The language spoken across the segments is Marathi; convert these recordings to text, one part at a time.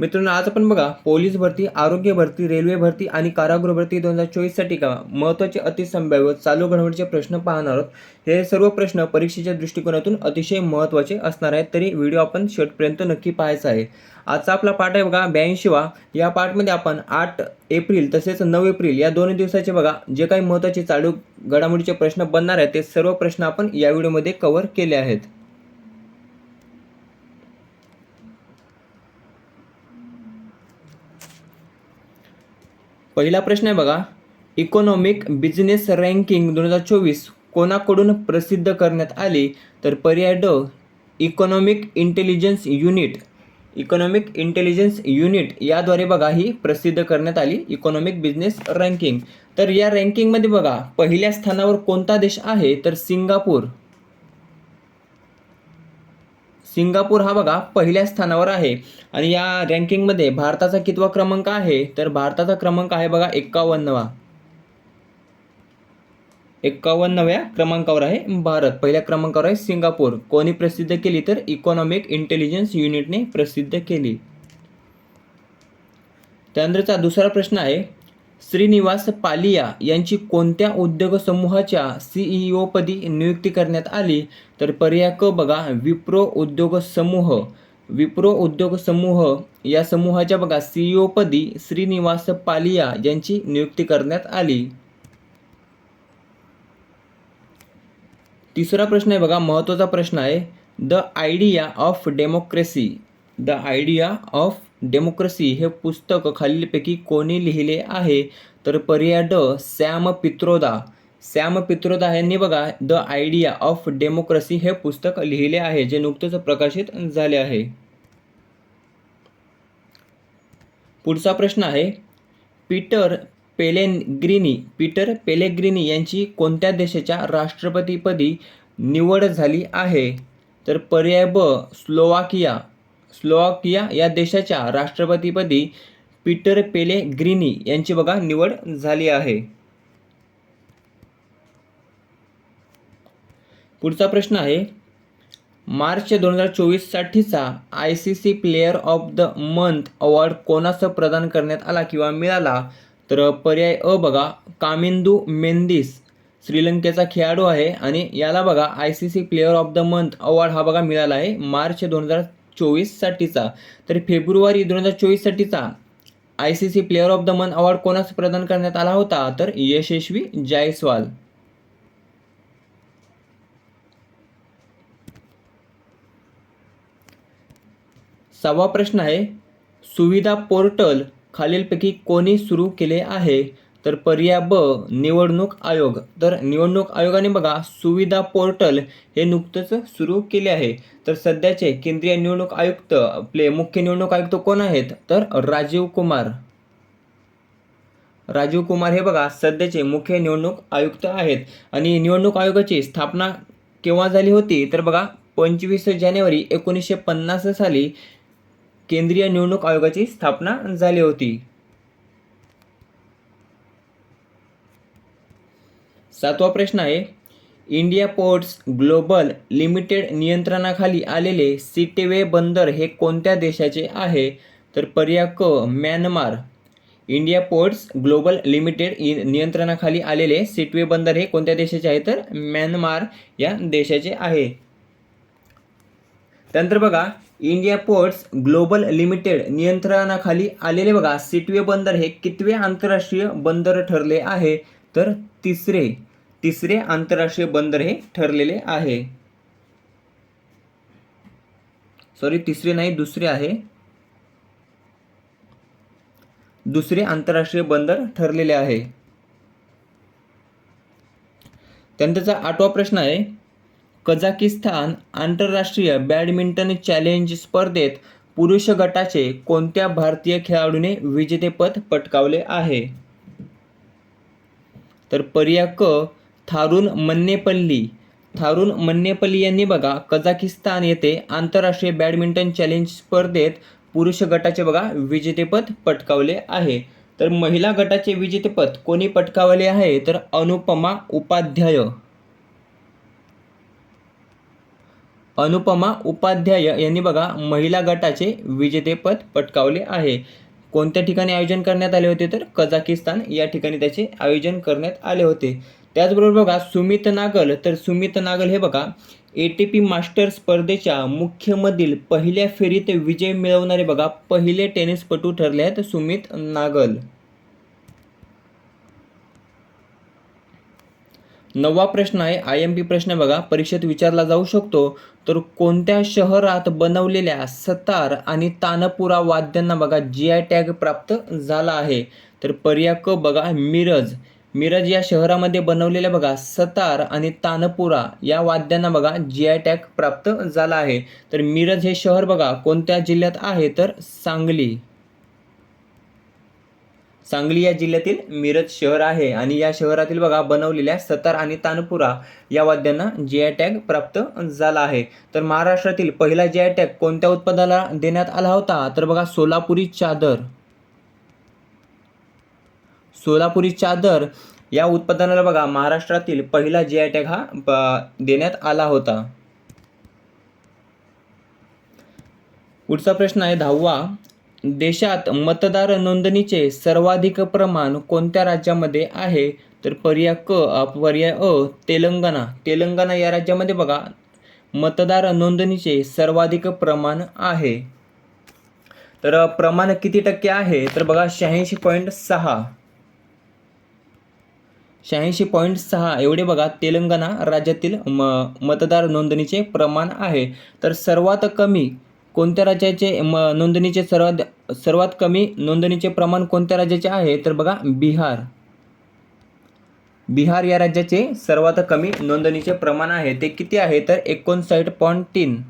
मित्रांनो आज आपण बघा पोलीस भरती आरोग्य भरती रेल्वे भरती आणि कारागृह भरती दोन हजार चोवीससाठी का महत्त्वाचे अतिसंभाव्य चालू घडामोडीचे प्रश्न पाहणार आहोत. हे सर्व प्रश्न परीक्षेच्या दृष्टिकोनातून अतिशय महत्त्वाचे असणार आहेत तरी व्हिडिओ आपण शेवटपर्यंत नक्की पाहायचा आहे. आजचा आपला पाठ आहे बघा ब्याऐंशीवा. या पाठमध्ये आपण आठ एप्रिल तसेच नऊ एप्रिल या दोन दिवसाचे बघा जे काही महत्त्वाचे चालू घडामोडीचे प्रश्न बनणार आहेत ते सर्व प्रश्न आपण या व्हिडिओमध्ये कव्हर केले आहेत. पहिला प्रश्न आहे बघा. इकॉनॉमिक बिझनेस रँकिंग दोन हजार चोवीस कोणाकडून प्रसिद्ध करण्यात आली? तर पर्याय ड economic intelligence unit economic intelligence unit याद्वारे बघा ही प्रसिद्ध करण्यात आली इकॉनॉमिक बिझनेस रँकिंग तर या रँकिंगमध्ये बघा पहिल्या स्थानावर कोणता देश आहे? तर सिंगापूर. सिंगापूर हा बघा पहिल्या स्थानावर आहे. आणि या रँकिंगमध्ये भारताचा कितवा क्रमांक आहे? तर भारताचा क्रमांक आहे बघा एक्कावन्नवा एक्कावन्नव्या क्रमांकावर आहे भारत. पहिल्या क्रमांकावर आहे सिंगापूर. कोणी प्रसिद्ध केली तर इकॉनॉमिक इंटेलिजन्स युनिटने प्रसिद्ध केली. त्यानंतरचा दुसरा प्रश्न आहे श्रीनिवास पालिया यांची कोणत्या उद्योग समूहाच्या सीईओ पदी नियुक्ती करण्यात आली? तर पर्याय क बघा विप्रो उद्योग समूह. विप्रो उद्योग समूह या समूहाच्या बघा सीईओ पदी श्रीनिवास पालिया यांची नियुक्ती करण्यात आली. तिसरा प्रश्न आहे बघा महत्त्वाचा प्रश्न आहे. The idea of democracy the idea of democracy हे पुस्तक खालीलपैकी कोणी लिहिले आहे? तर पर्याय ड सॅम पित्रोदा. सॅम पित्रोदा यांनी बघा द आयडिया ऑफ डेमोक्रेसी हे पुस्तक लिहिले आहे जे नुकतेच प्रकाशित झाले आहे. पुढचा प्रश्न आहे पीटर पेलेग्रिनी पीटर पेलेग्रिनी यांची कोणत्या देशाच्या राष्ट्रपतीपदी निवड झाली आहे? तर पर्याय ब स्लोवाकिया. स्लोवाकिया या देशाच्या राष्ट्रपतीपदी पीटर पेले ग्रिनी यांची बघा निवड झाली आहे. पुढचा प्रश्न आहे. मार्च दोन हजार चोवीससाठीचा I C C player of the month award कोणास प्रदान करण्यात आला किंवा मिळाला? तर पर्याय अ बघा कामिंदू मेंदिस श्रीलंकेचा खेळाडू आहे आणि याला बघा I C C player of the month award हा बघा मिळाला आहे. मार्च दोन हजार चोवीससाठीचा. तर फेब्रुवारी दोन हजार चोवीससाठीचा I C C player of the month award कोणास प्रदान करण्यात आला होता? तर यशस्वी जायस्वाल. सहावा प्रश्न आहे सुविधा पोर्टल खालीलपैकी कोणी सुरू केले आहे? तर पर्याय ब निवडणूक आयोग. तर निवडणूक आयोगाने बघा सुविधा पोर्टल हे नुकतंच सुरू केले आहे. तर सध्याचे केंद्रीय निवडणूक आयुक्त आपले मुख्य निवडणूक आयुक्त कोण आहेत? तर राजीव कुमार. राजीव कुमार हे बघा सध्याचे मुख्य निवडणूक आयुक्त आहेत. आणि निवडणूक आयोगाची स्थापना केव्हा झाली होती? तर बघा पंचवीस जानेवारी एकोणीसशे पन्नास साली केंद्रीय निवडणूक आयोगाची स्थापना झाली होती. सातवा प्रश्न आहे. इंडिया पोर्ट्स ग्लोबल लिमिटेड नियंत्रणाखाली आलेले सिटेवे बंदर हे कोणत्या देशाचे आहे? तर पर्याय क Myanmar. India ports global limited इ- नियंत्रणाखाली आलेले सिटवे बंदर हे कोणत्या देशाचे आहे? तर म्यानमार या देशाचे आहे. त्यानंतर बघा इंडिया पोर्ट्स ग्लोबल लिमिटेड नियंत्रणाखाली आलेले बघा सिटवे बंदर हे कितवे आंतरराष्ट्रीय बंदर ठरले आहे? तर तिसरे तिसरे आंतरराष्ट्रीय बंदर हे ठरलेले आहे. सॉरी तिसरे नाही दुसरे आहे. दुसरे आंतरराष्ट्रीय बंदर ठरलेले आहे. त्यानंतरचा आठवा प्रश्न आहे. कझाकिस्तान आंतरराष्ट्रीय बॅडमिंटन चॅलेंज स्पर्धेत पुरुष गटाचे कोणत्या भारतीय खेळाडूने विजेतेपद पटकावले आहे? तर पर्याय क थारुन मन्नेपल्ली. थारुन मन्नेपल्ली यांनी बघा कझाकिस्तान येथे आंतरराष्ट्रीय बॅडमिंटन चॅलेंज स्पर्धेत पुरुष गटाचे बघा विजेतेपद पटकावले आहे. तर महिला गटाचे विजेतेपद कोणी पटकावले आहे? तर अनुपमा उपाध्याय. अनुपमा उपाध्याय यांनी बघा महिला गटाचे विजेतेपद पटकावले आहे. कोणत्या ठिकाणी आयोजन करण्यात आले होते? तर कझाकिस्तान या ठिकाणी त्याचे आयोजन करण्यात आले होते. त्याचबरोबर बघा सुमित नागल तर सुमित नागल हे बघा ए टी पी मास्टर स्पर्धेच्या मुख्यमधील पहिल्या फेरीत विजय मिळवणारे बघा पहिले टेनिसपटू ठरले आहेत सुमित नागल. नववा प्रश्न आहे आय एम पी प्रश्न बघा परीक्षेत विचारला जाऊ शकतो तर कोणत्या शहरात बनवलेल्या सतार आणि तानपुरा वाद्यांना बघा जी आय टॅग प्राप्त झाला आहे. तर पर्याय क बघा मिरज. मिरज या शहरामध्ये बनवलेल्या बघा सतार आणि तानपुरा या वाद्यांना बघा जी आय टॅग प्राप्त झाला आहे. तर मिरज हे शहर बघा कोणत्या जिल्ह्यात आहे? तर सांगली. सांगली या जिल्ह्यातील मिरज शहर आहे आणि या शहरातील बघा बनवलेल्या सतार आणि तानपुरा या वाद्यांना जी आय टॅग प्राप्त झाला आहे. तर महाराष्ट्रातील पहिला जी आय टॅग कोणत्या उत्पादनाला देण्यात आला होता? तर बघा सोलापुरी चादर. सोलापुरी चादर या उत्पादनाला बघा महाराष्ट्रातील पहिला जी आय टॅग हा देण्यात आला होता. पुढचा प्रश्न आहे दहावा. देशात मतदार नोंदणीचे सर्वाधिक प्रमाण कोणत्या राज्यामध्ये आहे? तर पर्याय क पर्याय अ तेलंगणा. तेलंगणा या राज्यामध्ये बघा मतदार नोंदणीचे सर्वाधिक प्रमाण आहे. तर प्रमाण किती टक्के आहे? तर बघा शहाऐंशी पॉईंट सहा. शहाऐंशी पॉईंट सहा. एवढे बघा तेलंगणा राज्यातील म मतदार नोंदणीचे प्रमाण आहे. तर सर्वात कमी कोणत्या राज्याचे म नोंदणीचे सर्वात सर्वात कमी नोंदणीचे प्रमाण कोणत्या राज्याचे आहे? तर बघा बिहार. बिहार या राज्याचे सर्वात कमी नोंदणीचे प्रमाण आहे. ते किती आहे? तर एकोणसाठ पॉईंट तीन.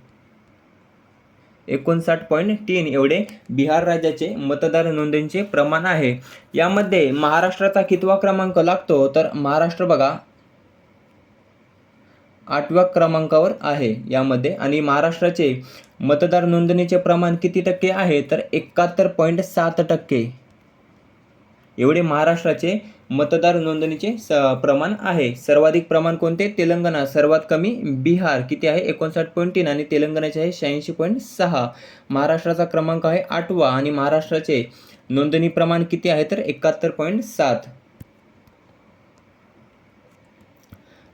एकोणसाठ पॉईंट तीन एवढे बिहार राज्याचे मतदार नोंदणीचे प्रमाण आहे. यामध्ये महाराष्ट्राचा कितवा क्रमांक लागतो? तर महाराष्ट्र बघा आठव्या क्रमांकावर आहे यामध्ये. आणि महाराष्ट्राचे मतदार नोंदणीचे प्रमाण किती टक्के आहे? तर एकाहत्तर पॉईंट सात टक्के. एवढे महाराष्ट्राचे मतदार नोंदणीचे स प्रमाण आहे. सर्वाधिक प्रमाण कोणते? तेलंगणा. सर्वात कमी बिहार. किती आहे? एकोणसाठ पॉईंट तीन आणि तेलंगणाचे आहे शहाऐंशी पॉईंट सहा. महाराष्ट्राचा क्रमांक आहे आठवा आणि महाराष्ट्राचे नोंदणी प्रमाण किती आहे तर एकाहत्तर पॉईंट सात.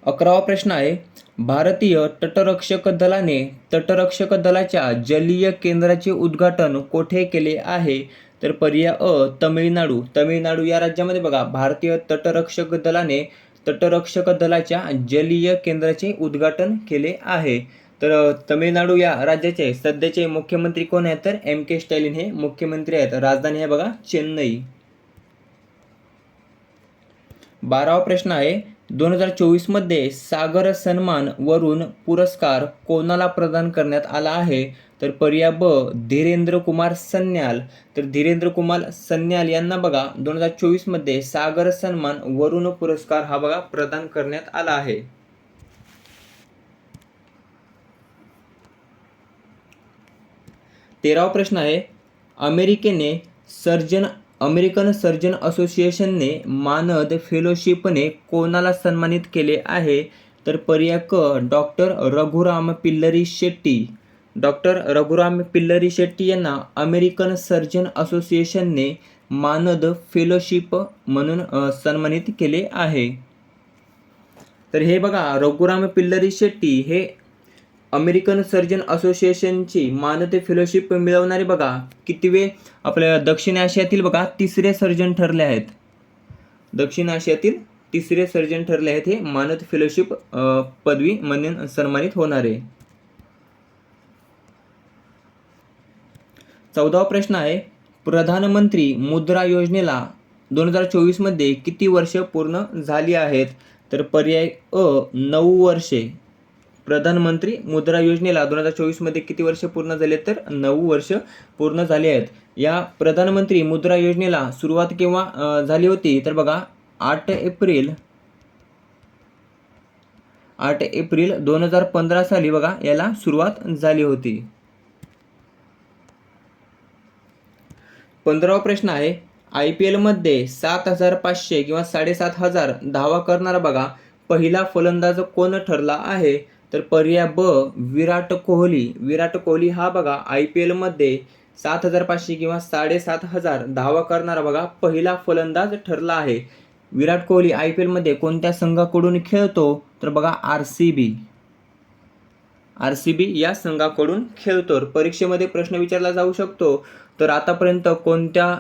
अकरावा प्रश्न आहे भारतीय तटरक्षक दलाने तटरक्षक दलाच्या जलीय केंद्राचे उद्घाटन कोठे केले आहे? तर पर्याय अ तमिळनाडू. तमिळनाडू या राज्यामध्ये बघा भारतीय तटरक्षक दलाने तटरक्षक दलाच्या जलीय केंद्राचे उद्घाटन केले आहे. तर तमिळनाडू या राज्याचे सध्याचे मुख्यमंत्री कोण आहेत तर एम के स्टॅलिन हे मुख्यमंत्री आहेत. राजधानी आहे बघा चेन्नई. बारावा प्रश्न आहे दोन हजार चोवीसमध्ये सागर सन्मान वरून पुरस्कार कोणाला प्रदान करण्यात आला आहे? तर पर्याय ब धीरेंद्र कुमार सन्याल. तर धीरेंद्र कुमार सन्याल यांना बघा दोन हजार चोवीसमध्ये सागर सन्मान वरुण पुरस्कार हा बघा प्रदान करण्यात आला आहे. तेरावा प्रश्न आहे अमेरिकेने सर्जन अमेरिकन सर्जन असोसिएशनने मानद फेलोशिपने कोणाला सन्मानित केले आहे? तर पर्याय क डॉक्टर रघुराम पिल्लरी शेट्टी. डॉक्टर रघुराम पिल्लरी शेट्टी यांना अमेरिकन सर्जन असोसिएशनने मानद फेलोशिप म्हणून सन्मानित केले आहे. तर हे बघा रघुराम पिल्लरी शेट्टी हे अमेरिकन सर्जन असोसिएशनची मानद फेलोशिप मिळवणारे बघा कितवे आपल्या दक्षिण आशियातील बघा तिसरे सर्जन ठरले आहेत. दक्षिण आशियातील तिसरे सर्जन ठरले आहेत हे मानद फेलोशिप पदवी म्हणून सन्मानित होणारे. चौदावा प्रश्न आहे प्रधानमंत्री मुद्रा योजनेला दोन हजार चोवीसमध्ये किती वर्ष पूर्ण झाली आहेत? तर पर्याय अ नऊ वर्षे. प्रधानमंत्री मुद्रा योजनेला दोन हजार चोवीसमध्ये किती वर्ष पूर्ण झाले? तर नऊ वर्ष पूर्ण झाले आहेत. या प्रधानमंत्री मुद्रा योजनेला सुरुवात केव्हा झाली होती? तर बघा आठ एप्रिल. आठ एप्रिल दोन हजार पंधरा साली बघा याला सुरुवात झाली होती. पंधरावा प्रश्न आहे आय पी एलमध्ये सात हजार पाचशे किंवा साडेसात हजार धावा करणारा बघा पहिला फलंदाज कोण ठरला आहे? तर पर्याय ब विराट कोहली. विराट कोहली हा बघा आय पी एलमध्ये सात हजार पाचशे किंवा साडेसात हजार धावा करणारा बघा पहिला फलंदाज ठरला आहे. विराट कोहली आय पी एलमध्ये कोणत्या संघाकडून खेळतो? तर बघा R C B R C B या संघाकडून खेळतो परीक्षेमध्ये प्रश्न विचारला जाऊ शकतो. तर आतापर्यंत कोणत्या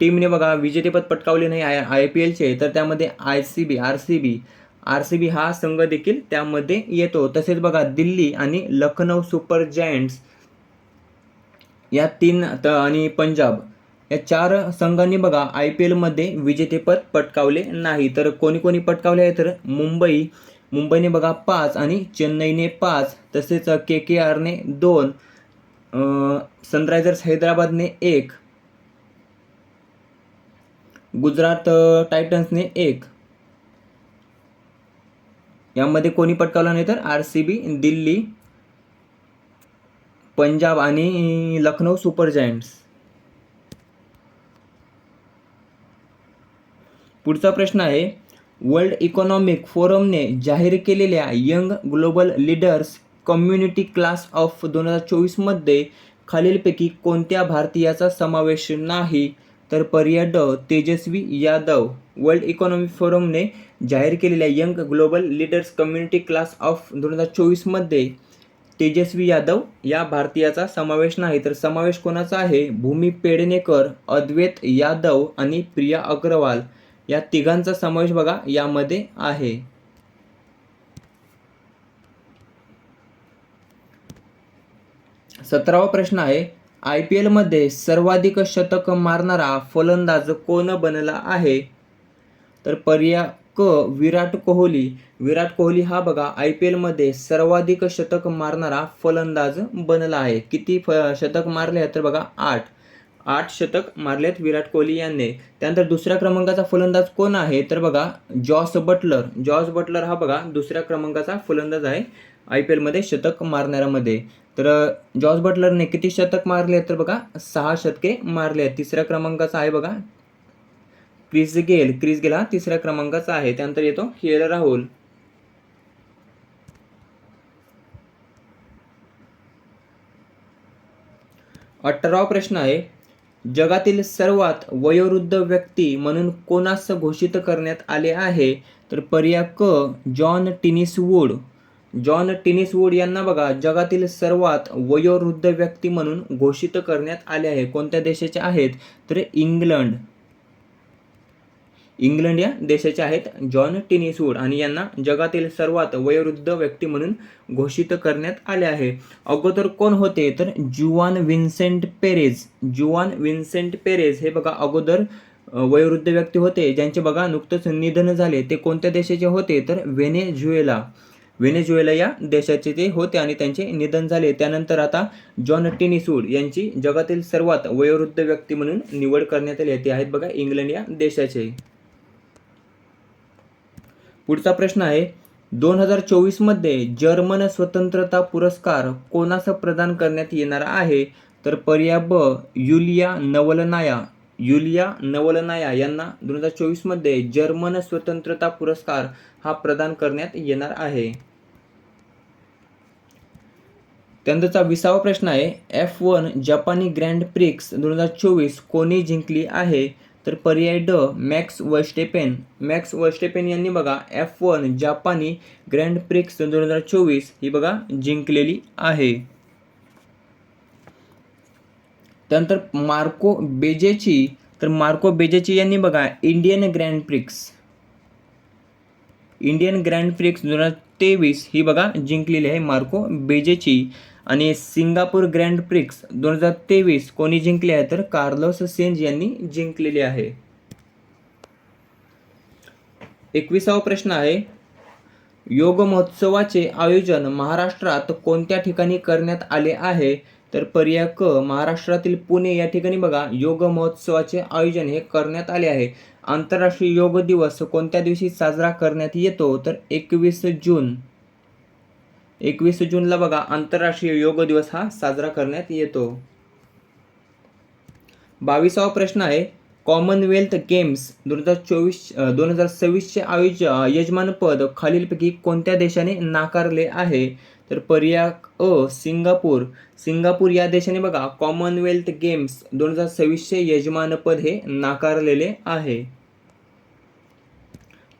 टीमने बघा विजेतेपद पटकावले नाही आय आय पी एलचे. तर त्यामध्ये I C B R C B R C B हा संघ देखील त्यामध्ये येतो. तसेच बघा दिल्ली आणि लखनौ सुपर जायंट्स या तीन त- आणि पंजाब या चार संघांनी बघा आय पी एलमध्ये विजेतेपद पटकावले नाही. तर कोणी कोणी पटकावले आहे? तर मुंबई मुंबईने बघा पाच आणि चेन्नईने पाच तसेच के के आरने दोन सनरायझर्स हैदराबादने एक गुजरात टायटन्सने एक. यामध्ये कोणी पटकावला नाही तर R C B Delhi Punjab आणि लखनौ सुपर जायंट्स. पुढचा प्रश्न आहे वर्ल्ड इकॉनॉमिक फोरमने जाहीर केलेल्या young global leaders community class of दोन हजार चोवीसमध्ये खालीलपैकी कोणत्या भारतीयाचा समावेश नाही तर पर्याय तेजस्वी यादव वर्ल्ड इकॉनॉमिक फोरमने जाहीर केलेल्या young global leaders community class of दोन हजार चोवीसमध्ये तेजस्वी यादव या भारतीयाचा समावेश नाही तर समावेश कोणाचा आहे? भूमी पेडणेकर अद्वैत यादव आणि प्रिया अग्रवाल. या तिघांचा समावेश बघा यामध्ये आहे. सतरावा प्रश्न आहे आय पी एलमध्ये सर्वाधिक शतक मारणारा फलंदाज कोण बनला आहे? तर पर्याय क विराट कोहली. विराट कोहली हा बघा आय पी एलमध्ये सर्वाधिक शतक मारणारा फलंदाज बनला आहे. किती फ शतक मारले तर बघा आठ. आठ शतक मारलेत विराट कोहली यांनी. त्यानंतर दुसऱ्या क्रमांकाचा फलंदाज कोण आहे? तर बघा जॉस बटलर. जॉस बटलर हा बघा दुसऱ्या क्रमांकाचा फलंदाज आहे आय पी एलमध्ये शतक मारणाऱ्यामध्ये. तर जॉस बटलरने किती शतक मारले? आहेत तर बघा सहा शतके मारले आहेत. तिसऱ्या क्रमांकाचा आहे बघा क्रिस गेल. क्रिस गेल हा तिसऱ्या क्रमांकाचा आहे. त्यानंतर येतो के राहुल. अठरावा प्रश्न आहे जगातील सर्वात वयोवृद्ध व्यक्ती म्हणून कोणास घोषित करण्यात आले आहे? तर पर्याय क John Tinniswood John Tinniswood यांना बघा जगातील सर्वात वयोवृद्ध व्यक्ती म्हणून घोषित करण्यात आले आहे. कोणत्या देशाचे आहेत? तर इंग्लंड. इंग्लंड या देशाचे आहेत. जॉन टिनिसवूड आणि यांना जगातील सर्वात वयोवृद्ध व्यक्ती म्हणून घोषित करण्यात आले आहे. अगोदर कोण होते? तर Juan Vincent Perez Juan Vincent Perez हे बघा अगोदर वयोवृद्ध व्यक्ती होते. ज्यांचे बघा नुकतंच निधन झाले. ते कोणत्या देशाचे होते? तर व्हेनेझुएला. व्हेनेझुएला या देशाचे ते होते आणि त्यांचे निधन झाले. त्यानंतर आता जॉन टेनिसूड यांची जगातील सर्वात वयोवृद्ध व्यक्ती म्हणून निवड करण्यात आली ते आहेत बघा इंग्लंड या देशाचे. पुढचा प्रश्न आहे दोन हजार चोवीसमध्ये जर्मन स्वतंत्रता पुरस्कार कोणास प्रदान करण्यात येणार आहे? तर पर्याय ब युलिया नवलनाया. युलिया नवलनाया यांना दोन हजार चोवीसमध्ये जर्मन स्वतंत्रता पुरस्कार हा प्रदान करण्यात येणार आहे. त्यानंतरचा विसावा प्रश्न आहे एफ वन जपानी ग्रँड प्रिक्स दोन हजार चोवीस कोणी जिंकली आहे? तर पर्याय ड मॅक्स वर्स्टेपेन. मॅक्स वर्स्टेपेन यांनी बघा एफ वन जापानी ग्रँड प्रिक्स दोन हजार चोवीस ही बघा जिंकलेली आहे. त्यानंतर मार्को बेजेची तर मार्को बेजेची यांनी बघा Indian grand prix. Indian grand prix दोन हजार तेवीस ही बघा जिंकलेली आहे मार्को बेजेची. आणि सिंगापूर ग्रँड प्रिक्स दोन हजार तेवीस कोणी जिंकले आहे तर कार्लोस सेंज यांनी जिंकलेली आहे. एकविसावा प्रश्न आहे योग महोत्सवाचे आयोजन महाराष्ट्रात कोणत्या ठिकाणी करण्यात आले आहे? तर पर्याय क महाराष्ट्रातील पुणे या ठिकाणी बघा योग महोत्सवाचे आयोजन हे करण्यात आले आहे. आंतरराष्ट्रीय योग दिवस कोणत्या दिवशी साजरा करण्यात येतो? तर एकवीस जून. एकवीस जूनला बघा आंतरराष्ट्रीय योग दिवस हा साजरा करण्यात येतो. बावीसावा प्रश्न आहे कॉमनवेल्थ गेम्स दोन हजार चोवीस दोन हजार सव्वीसचे आयोज यजमानपद खालीलपैकी कोणत्या देशाने नाकारले आहे? तर पर्याय अ सिंगापूर. सिंगापूर या देशाने बघा कॉमनवेल्थ गेम्स दोन हजार सव्वीसचे यजमानपद हे नाकारलेले आहे.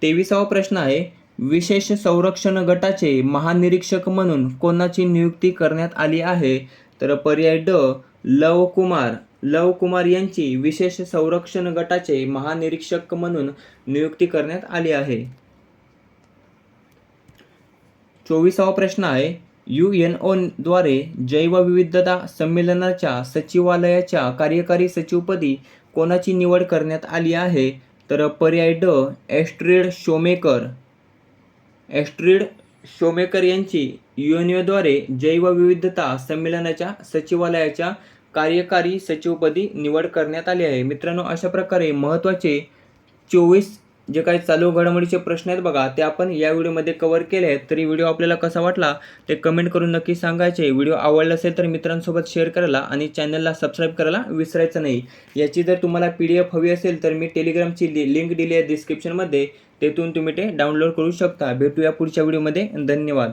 तेविसावा प्रश्न आहे विशेष संरक्षण गटाचे महानिरीक्षक म्हणून कोणाची नियुक्ती करण्यात आली आहे? तर पर्याय ड लव कुमार. लव कुमार यांची विशेष संरक्षण गटाचे महानिरीक्षक म्हणून नियुक्ती करण्यात आली आहे. चोवीसावा प्रश्न आहे. यू एन ओद्वारे जैवविविधता संमेलनाच्या सचिवालयाच्या कार्यकारी सचिवपदी कोणाची निवड करण्यात आली आहे? तर पर्याय ड ॲस्ट्रिड शोमेकर. ॲस्ट्रिड शोमेकर यांची युएनओद्वारे जैवविविधता संमेलनाच्या सचिवालयाच्या कार्यकारी सचिवपदी निवड करण्यात आली आहे. मित्रांनो अशा प्रकारे महत्त्वाचे चोवीस जे काही चालू घडामोडीचे प्रश्न आहेत बघा ते आपण या व्हिडिओमध्ये कव्हर केले आहेत. तरी व्हिडिओ आपल्याला कसा वाटला ते कमेंट करून नक्की सांगायचे. व्हिडिओ आवडला असेल तर मित्रांसोबत शेअर करायला आणि चॅनलला सबस्क्राईब करायला विसरायचं नाही. याची जर तुम्हाला पी डी एफ हवी असेल तर मी टेलिग्रामची लि लिंक दिली आहे डिस्क्रिप्शनमध्ये तेथून तुम्ही ते डाउनलोड करू शकता. भेटूया पुढच्या व्हिडिओमध्ये. धन्यवाद.